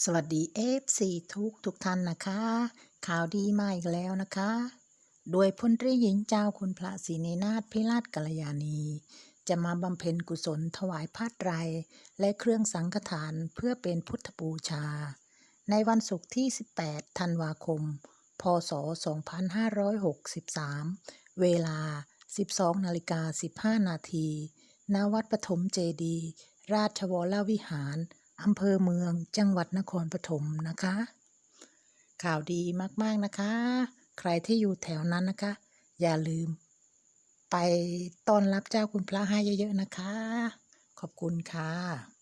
สวัสดี FC ทุกทุกท่านนะคะ ข่าวดีมาอีกแล้วนะคะ โดยพลตรีหญิงเจ้าคุณพระศรีนนาถพิราชกัลยาณี จะมาบำเพ็ญกุศลถวายผ้าไตรและเครื่องสังฆทานเพื่อเป็นพุทธบูชา ในวันศุกร์ที่ 18 ธันวาคม พศ 2563 เวลา 12นาฬิกา15นาทีณวัดปฐมเจดี ราชวรวิหาร อำเภอเมืองจังหวัดนครปฐมนะคะ ข่าวดีมากๆนะคะ ใครที่อยู่แถวนั้นนะคะ อย่าลืม ไปต้อนรับเจ้าคุณพระให้เยอะๆนะคะ ขอบคุณค่ะ